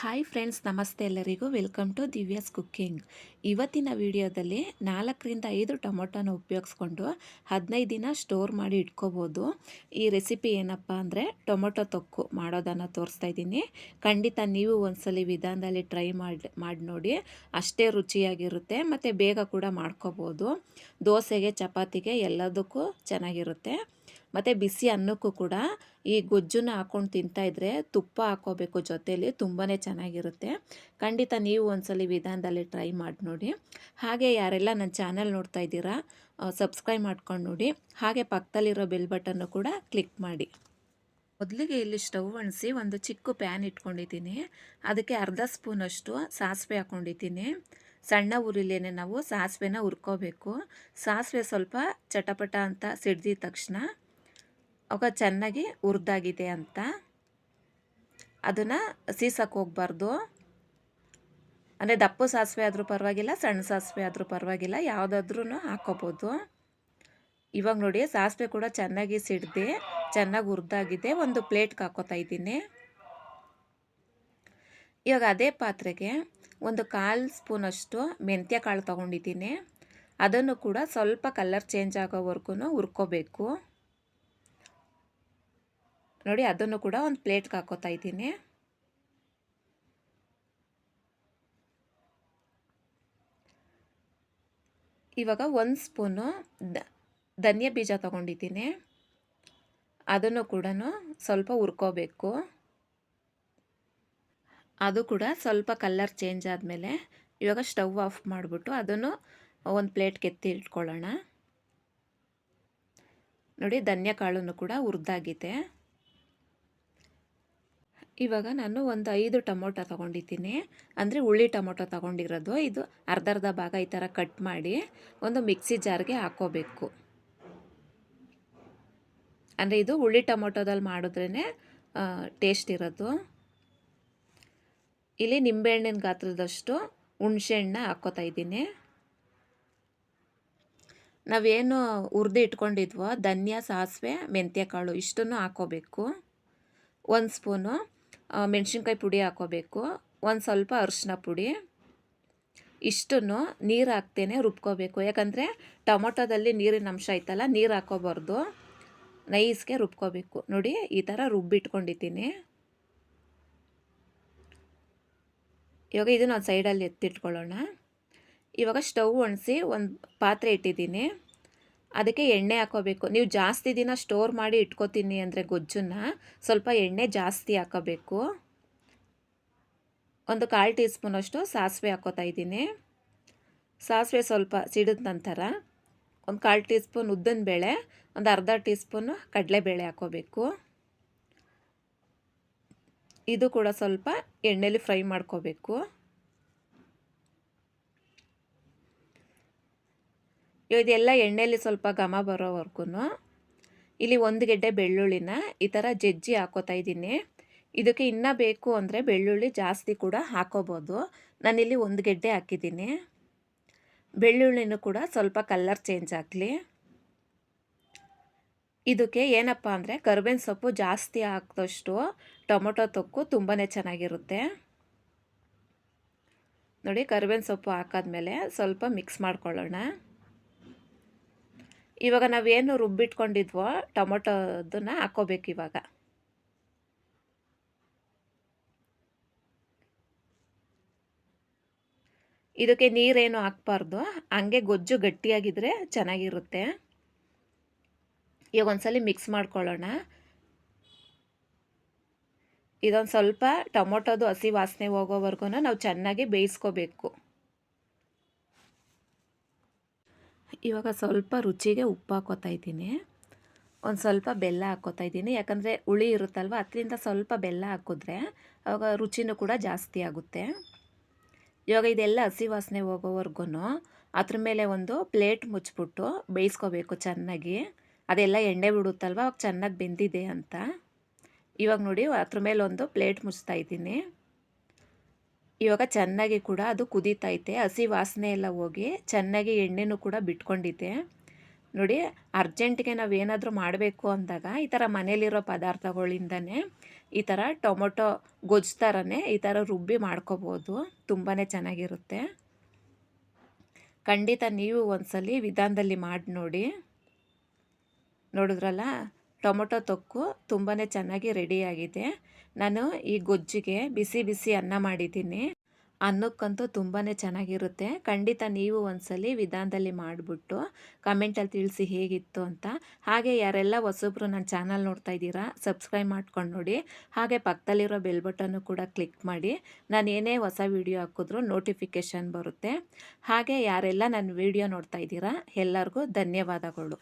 Hi friends, ನಮಸ್ತೆ ಎಲ್ಲರಿಗೂ. Welcome to Divya's cooking. ಇವತ್ತಿನ ವಿಡಿಯೋದಲ್ಲಿ ನಾಲ್ಕರಿಂದ ಐದು ಟೊಮೊಟೊನ ಉಪಯೋಗಿಸ್ಕೊಂಡು ಹದಿನೈದು ದಿನ ಸ್ಟೋರ್ ಮಾಡಿ ಇಟ್ಕೋಬೋದು. ಈ ರೆಸಿಪಿ ಏನಪ್ಪ ಅಂದರೆ ಟೊಮೊಟೊ ತೊಕ್ಕು ಮಾಡೋದನ್ನು ತೋರಿಸ್ತಾ ಇದ್ದೀನಿ. ಖಂಡಿತ ನೀವು ಒಂದ್ಸಲಿ ವಿಧಾನದಲ್ಲಿ ಟ್ರೈ ಮಾಡಿ ಮಾಡಿ ನೋಡಿ. ಅಷ್ಟೇ ರುಚಿಯಾಗಿರುತ್ತೆ ಮತ್ತು ಬೇಗ ಕೂಡ ಮಾಡ್ಕೋಬೋದು. ದೋಸೆಗೆ, ಚಪಾತಿಗೆ ಎಲ್ಲದಕ್ಕೂ ಚೆನ್ನಾಗಿರುತ್ತೆ. ಮತ್ತು ಬಿಸಿ ಅನ್ನಕ್ಕೂ ಕೂಡ ಈ ಗೊಜ್ಜನ್ನ ಹಾಕ್ಕೊಂಡು ತಿಂತಾಯಿದ್ರೆ ತುಪ್ಪ ಹಾಕೋಬೇಕು ಜೊತೆಯಲ್ಲಿ ತುಂಬಾ ಚೆನ್ನಾಗಿರುತ್ತೆ. ಖಂಡಿತ ನೀವು ಒಂದ್ಸಲಿ ವಿಧಾನದಲ್ಲಿ ಟ್ರೈ ಮಾಡಿ ನೋಡಿ. ಹಾಗೆ ಯಾರೆಲ್ಲ ನನ್ನ ಚಾನಲ್ ನೋಡ್ತಾ ಇದ್ದೀರಾ ಸಬ್ಸ್ಕ್ರೈಬ್ ಮಾಡ್ಕೊಂಡು ನೋಡಿ. ಹಾಗೆ ಪಕ್ಕದಲ್ಲಿರೋ ಬೆಲ್ ಬಟನ್ನು ಕೂಡ ಕ್ಲಿಕ್ ಮಾಡಿ. ಮೊದಲಿಗೆ ಇಲ್ಲಿ ಸ್ಟವ್ ಅಣಿಸಿ ಒಂದು ಚಿಕ್ಕ ಪ್ಯಾನ್ ಇಟ್ಕೊಂಡಿದ್ದೀನಿ. ಅದಕ್ಕೆ ಅರ್ಧ ಸ್ಪೂನಷ್ಟು ಸಾಸಿವೆ ಹಾಕ್ಕೊಂಡಿದ್ದೀನಿ. ಸಣ್ಣ ಉರಿಲೇನೆ ನಾವು ಸಾಸಿವೆನ ಹುರ್ಕೋಬೇಕು. ಸಾಸಿವೆ ಸ್ವಲ್ಪ ಚಟಪಟ ಅಂತ ಸಿಡ್ದಿದ ತಕ್ಷಣ ಅವಾಗ ಚೆನ್ನಾಗಿ ಹುರಿದಾಗಿದೆ ಅಂತ. ಅದನ್ನು ಸೀಸಕ್ಕೆ ಹೋಗ್ಬಾರ್ದು. ಅಂದರೆ ದಪ್ಪು ಸಾಸಿವೆ ಆದರೂ ಪರವಾಗಿಲ್ಲ, ಸಣ್ಣ ಸಾಸಿವೆ ಆದರೂ ಪರವಾಗಿಲ್ಲ ಯಾವುದಾದ್ರೂ ಹಾಕೋಬೋದು. ಇವಾಗ ನೋಡಿ, ಸಾಸಿವೆ ಕೂಡ ಚೆನ್ನಾಗಿ ಸಿಡ್ದೆ, ಚೆನ್ನಾಗಿ ಹುರಿದಾಗಿದೆ ಒಂದು ಪ್ಲೇಟ್ಗೆ ಹಾಕೋತಾ ಇದ್ದೀನಿ. ಇವಾಗ ಅದೇ ಪಾತ್ರೆಗೆ ಒಂದು ಕಾಲು ಸ್ಪೂನಷ್ಟು ಮೆಂತ್ಯ ಕಾಳು ತೊಗೊಂಡಿದ್ದೀನಿ. ಅದನ್ನು ಕೂಡ ಸ್ವಲ್ಪ ಕಲರ್ ಚೇಂಜ್ ಆಗೋವರೆಗೂ ಹುರ್ಕೋಬೇಕು. ನೋಡಿ, ಅದನ್ನು ಕೂಡ ಒಂದು ಪ್ಲೇಟ್ಗೆ ಹಾಕೋತಾ ಇದ್ದೀನಿ. ಇವಾಗ ಒಂದು ಸ್ಪೂನು ಧನ್ಯ ಬೀಜ ತೊಗೊಂಡಿದ್ದೀನಿ. ಅದನ್ನು ಕೂಡ ಸ್ವಲ್ಪ ಹುರ್ಕೋಬೇಕು. ಅದು ಕೂಡ ಸ್ವಲ್ಪ ಕಲರ್ ಚೇಂಜ್ ಆದಮೇಲೆ ಇವಾಗ ಸ್ಟವ್ ಆಫ್ ಮಾಡಿಬಿಟ್ಟು ಅದನ್ನು ಒಂದು ಪ್ಲೇಟ್ ಕೆತ್ತಿ ಇಟ್ಕೊಳ್ಳೋಣ. ನೋಡಿ, ಧನ್ಯ ಕಾಳನ್ನು ಕೂಡ ಹುರಿದಾಗಿದೆ. ಇವಾಗ ನಾನು ಒಂದು ಐದು ಟೊಮೊಟೊ ತೊಗೊಂಡಿದ್ದೀನಿ. ಅಂದರೆ ಹುಳಿ ಟೊಮೊಟೊ ತೊಗೊಂಡಿರೋದು. ಇದು ಅರ್ಧ ಅರ್ಧ ಭಾಗ ಈ ಥರ ಕಟ್ ಮಾಡಿ ಒಂದು ಮಿಕ್ಸಿ ಜಾರ್ಗೆ ಹಾಕೋಬೇಕು. ಅಂದರೆ ಇದು ಹುಳಿ ಟೊಮೊಟೊದಲ್ಲಿ ಮಾಡಿದ್ರೇ ಟೇಸ್ಟ್ ಇರೋದು. ಇಲ್ಲಿ ನಿಂಬೆಹಣ್ಣಿನ ಗಾತ್ರದಷ್ಟು ಹುಣಸೆಹಣ್ಣ ಹಾಕ್ಕೋತಾ ಇದ್ದೀನಿ. ನಾವೇನು ಹುರಿದು ಇಟ್ಕೊಂಡಿದ್ವೋ, ಧನ್ಯ, ಸಾಸಿವೆ ಮೆಂತ್ಯ ಕಾಳು ಇಷ್ಟನ್ನು ಹಾಕ್ಕೋಬೇಕು ಒಂದು ಸ್ಪೂನು. ಮೆಣಸಿನ್ಕಾಯಿ ಪುಡಿ ಹಾಕೋಬೇಕು. ಒಂದು ಸ್ವಲ್ಪ ಅರಿಶಿನ ಪುಡಿ. ಇಷ್ಟನ್ನು ನೀರು ಹಾಕ್ತೇನೆ ರುಬ್ಕೋಬೇಕು. ಯಾಕಂದರೆ ಟೊಮೊಟೊದಲ್ಲಿ ನೀರಿನ ಅಂಶ ಐತಲ್ಲ, ನೀರು ಹಾಕೋಬಾರ್ದು. ನೈಸ್ಗೆ ರುಬ್ಕೋಬೇಕು. ನೋಡಿ, ಈ ಥರ ರುಬ್ಬಿಟ್ಕೊಂಡಿದ್ದೀನಿ. ಇವಾಗ ಇದನ್ನು ಒಂದು ಸೈಡಲ್ಲಿ ಎತ್ತಿಟ್ಕೊಳ್ಳೋಣ. ಇವಾಗ ಸ್ಟವ್ ಒಣಸಿ ಒಂದು ಪಾತ್ರೆ ಇಟ್ಟಿದ್ದೀನಿ. ಅದಕ್ಕೆ ಎಣ್ಣೆ ಹಾಕೋಬೇಕು. ನೀವು ಜಾಸ್ತಿ ದಿನ ಸ್ಟೋರ್ ಮಾಡಿ ಇಟ್ಕೋತೀನಿ ಅಂದರೆ ಗೊಜ್ಜನ್ನು ಸ್ವಲ್ಪ ಎಣ್ಣೆ ಜಾಸ್ತಿ ಹಾಕೋಬೇಕು. ಒಂದು ಕಾಲು ಟೀ ಸ್ಪೂನಷ್ಟು ಸಾಸಿವೆ ಹಾಕೋತಾ ಇದ್ದೀನಿ. ಸಾಸಿವೆ ಸ್ವಲ್ಪ ಸಿಡಿದ ನಂತರ ಒಂದು ಕಾಲು ಟೀ ಸ್ಪೂನ್ ಉದ್ದಿನ ಬೇಳೆ ಒಂದು ಅರ್ಧ ಟೀ ಸ್ಪೂನು ಕಡಲೆಬೇಳೆ ಹಾಕೋಬೇಕು. ಇದು ಕೂಡ ಸ್ವಲ್ಪ ಎಣ್ಣೆಲಿ ಫ್ರೈ ಮಾಡ್ಕೋಬೇಕು. ಇದೆಲ್ಲ ಎಣ್ಣೆಯಲ್ಲಿ ಸ್ವಲ್ಪ ಘಮ ಬರೋವರೆಗೂ ಇಲ್ಲಿ ಒಂದು ಗೆಡ್ಡೆ ಬೆಳ್ಳುಳ್ಳಿನ ಈ ಥರ ಜಜ್ಜಿ ಹಾಕೋತಾ ಇದ್ದೀನಿ. ಇದಕ್ಕೆ ಇನ್ನೂ ಬೇಕು ಅಂದರೆ ಬೆಳ್ಳುಳ್ಳಿ ಜಾಸ್ತಿ ಕೂಡ ಹಾಕೋಬೋದು. ನಾನಿಲ್ಲಿ ಒಂದು ಗೆಡ್ಡೆ ಹಾಕಿದ್ದೀನಿ. ಬೆಳ್ಳುಳ್ಳಿನೂ ಕೂಡ ಸ್ವಲ್ಪ ಕಲ್ಲರ್ ಚೇಂಜ್ ಆಗಲಿ. ಇದಕ್ಕೆ ಏನಪ್ಪ ಅಂದರೆ ಕರ್ಬೇವಿನ ಸೊಪ್ಪು ಜಾಸ್ತಿ ಹಾಕಿದಷ್ಟು ಟೊಮೊಟೊ ತೊಕ್ಕು ತುಂಬಾ ಚೆನ್ನಾಗಿರುತ್ತೆ. ನೋಡಿ ಕರ್ಬೇವಿನ ಸೊಪ್ಪು ಹಾಕಾದ್ಮೇಲೆ ಸ್ವಲ್ಪ ಮಿಕ್ಸ್ ಮಾಡ್ಕೊಳ್ಳೋಣ. ಇವಾಗ ನಾವೇನು ರುಬ್ಬಿಟ್ಕೊಂಡಿದ್ವೋ ಟೊಮೊಟೊದನ್ನು ಹಾಕ್ಕೋಬೇಕು ಇವಾಗ. ಇದಕ್ಕೆ ನೀರೇನು ಹಾಕ್ಬಾರ್ದು, ಹಂಗೆ ಗೊಜ್ಜು ಗಟ್ಟಿಯಾಗಿದ್ದರೆ ಚೆನ್ನಾಗಿರುತ್ತೆ. ಈಗ ಒಂದ್ಸಲಿ ಮಿಕ್ಸ್ ಮಾಡ್ಕೊಳ್ಳೋಣ. ಇದೊಂದು ಸ್ವಲ್ಪ ಟೊಮೊಟೊದು ಹಸಿ ವಾಸನೆ ಹೋಗೋವರೆಗೂ ನಾವು ಚೆನ್ನಾಗಿ ಬೇಯಿಸ್ಕೋಬೇಕು. ಇವಾಗ ಸ್ವಲ್ಪ ರುಚಿಗೆ ಉಪ್ಪು ಹಾಕೋತಾ ಇದ್ದೀನಿ. ಒಂದು ಸ್ವಲ್ಪ ಬೆಲ್ಲ ಹಾಕ್ಕೋತಾ ಇದ್ದೀನಿ. ಯಾಕಂದರೆ ಹುಳಿ ಇರುತ್ತಲ್ವ, ಅದರಿಂದ ಸ್ವಲ್ಪ ಬೆಲ್ಲ ಹಾಕಿದ್ರೆ ಆವಾಗ ರುಚಿನೂ ಕೂಡ ಜಾಸ್ತಿ ಆಗುತ್ತೆ. ಇವಾಗ ಇದೆಲ್ಲ ಹಸಿ ವಾಸನೆ ಹೋಗೋವರೆಗೂ ಅದ್ರ ಮೇಲೆ ಒಂದು ಪ್ಲೇಟ್ ಮುಚ್ಚಿಬಿಟ್ಟು ಬೇಯಿಸ್ಕೋಬೇಕು ಚೆನ್ನಾಗಿ. ಅದೆಲ್ಲ ಎಣ್ಣೆ ಬಿಡುತ್ತಲ್ವ, ಅವಾಗ ಚೆನ್ನಾಗಿ ಬೆಂದಿದೆ ಅಂತ. ಇವಾಗ ನೋಡಿ, ಅದ್ರ ಮೇಲೆ ಒಂದು ಪ್ಲೇಟ್ ಮುಚ್ತಾ ಇದ್ದೀನಿ. ಇವಾಗ ಚೆನ್ನಾಗಿ ಕೂಡ ಅದು ಕುದೀತೈತೆ. ಹಸಿ ವಾಸನೆ ಎಲ್ಲ ಹೋಗಿ ಚೆನ್ನಾಗಿ ಎಣ್ಣೆನೂ ಕೂಡ ಬಿಟ್ಕೊಂಡಿದೆ ನೋಡಿ, ಅರ್ಜೆಂಟಿಗೆ ನಾವು ಏನಾದರೂ ಮಾಡಬೇಕು ಅಂದಾಗ ಈ ಥರ ಮನೇಲಿರೋ ಪದಾರ್ಥಗಳಿಂದನೇ ಈ ಥರ ಟೊಮೊಟೊ ಗೊಜ್ಜು ಥರನೇ ಈ ಥರ ರುಬ್ಬಿ ಮಾಡ್ಕೋಬೋದು. ತುಂಬಾ ಚೆನ್ನಾಗಿರುತ್ತೆ. ಖಂಡಿತ ನೀವು ಒಂದ್ಸಲಿ ವಿಧಾನದಲ್ಲಿ ಮಾಡಿ ನೋಡಿ ನೋಡಿದ್ರಲ್ಲ? ಟೊಮೊಟೊ ತೊಕ್ಕು ತುಂಬಾ ಚೆನ್ನಾಗಿ ರೆಡಿಯಾಗಿದೆ ನಾನು ಈ ಗೊಜ್ಜಿಗೆ ಬಿಸಿ ಬಿಸಿ ಅನ್ನ ಮಾಡಿದ್ದೀನಿ. ಅನ್ನಕ್ಕಂತೂ ತುಂಬಾ ಚೆನ್ನಾಗಿರುತ್ತೆ. ಖಂಡಿತ ನೀವು ಒಂದ್ಸಲಿ ವಿಧಾನದಲ್ಲಿ ಮಾಡಿಬಿಟ್ಟು ಕಮೆಂಟಲ್ಲಿ ತಿಳಿಸಿ ಹೇಗಿತ್ತು ಅಂತ. ಹಾಗೆ ಯಾರೆಲ್ಲ ಹೊಸಬ್ರು ನನ್ನ ಚಾನಲ್ ನೋಡ್ತಾ ಇದ್ದೀರಾ ಸಬ್ಸ್ಕ್ರೈಬ್ ಮಾಡ್ಕೊಂಡು ನೋಡಿ. ಹಾಗೆ ಪಕ್ಕದಲ್ಲಿರೋ ಬೆಲ್ ಬಟನ್ನು ಕೂಡ ಕ್ಲಿಕ್ ಮಾಡಿ. ನಾನು ಏನೇ ಹೊಸ ವೀಡಿಯೋ ಹಾಕಿದ್ರೂ ನೋಟಿಫಿಕೇಷನ್ ಬರುತ್ತೆ. ಹಾಗೆ ಯಾರೆಲ್ಲ ನನ್ನ ವೀಡಿಯೋ ನೋಡ್ತಾ ಇದ್ದೀರಾ, ಎಲ್ಲರಿಗೂ ಧನ್ಯವಾದಗಳು.